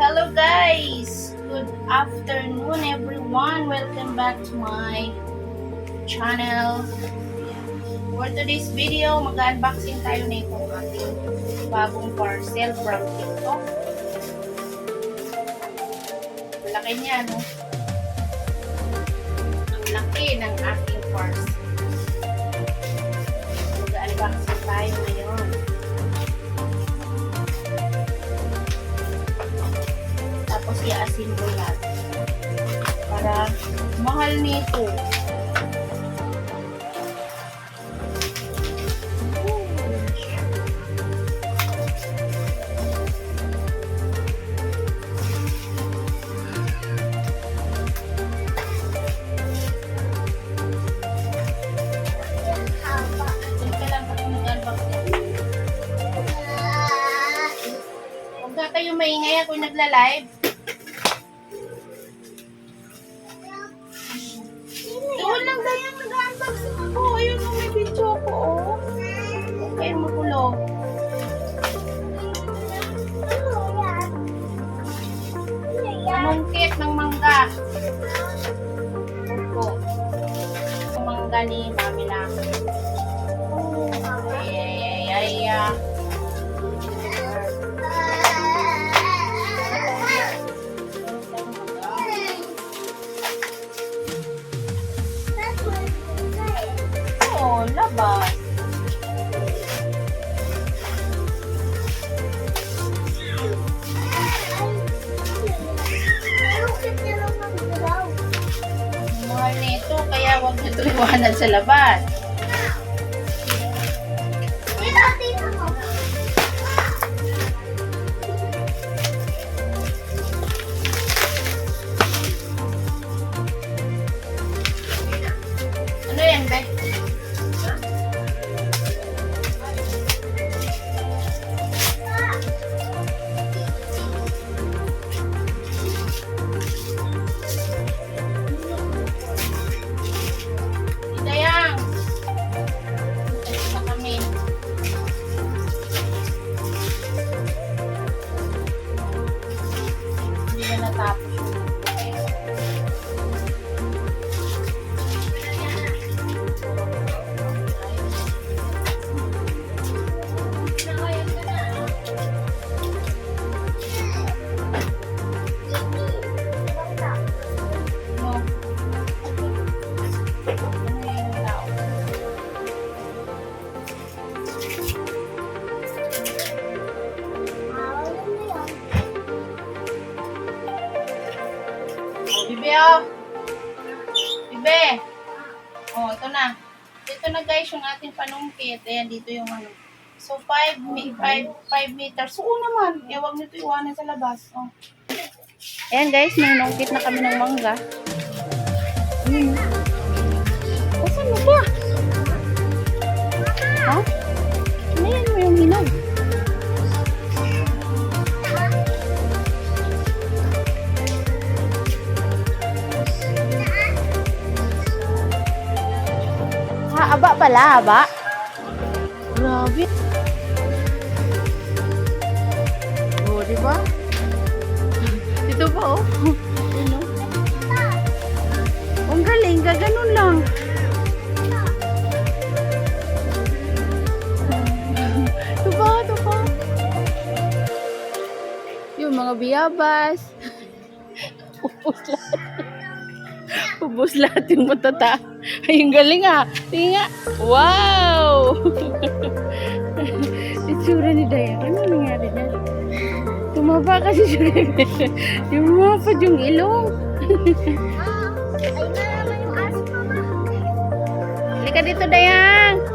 Hello guys! Good afternoon everyone! Welcome back to my channel. For today's video, mag-unboxing tayo na itong ating bagong parcel from TikTok. Laki niya, no? Ang laki ng aking parcel. Mag-unboxing tayo ngayon. Tapos i-asin ko yan. Para mahal nito. Kayo maingay ako nagla-live. Ng mangga. Ni Mami lang. Ay, ay, ay. Oo, labas. Kaya huwag nito iwanan sa labas. Na natapos Bibe, oh. Bibe. Oh, ito na. Ito na guys yung ating panungkit. Ayan, dito yung ano. So, 5 5 meters. Oo naman. Eh, huwag nito iwanan sa labas. Oh. Ayan guys, may nungkit na kami ng mangga. Hmm. Asan mo ba? Ha? Ano yan mo yung hinog? Aba pala, aba. Grabe. Oh, di ba? Ito ba, oh? Ano? Ang galing, gaganon lang. Ito ba, ito ba? Yung mga biyabas. Ubus lahat. Ubus lahat yung matata. Ay, ang galing ah. Tingnan nga. Wow! Itsura ni Dayan. Ano nangyari na? Tumaba kasi siya. Tumapad yung ilong. Halika dito, Dayang.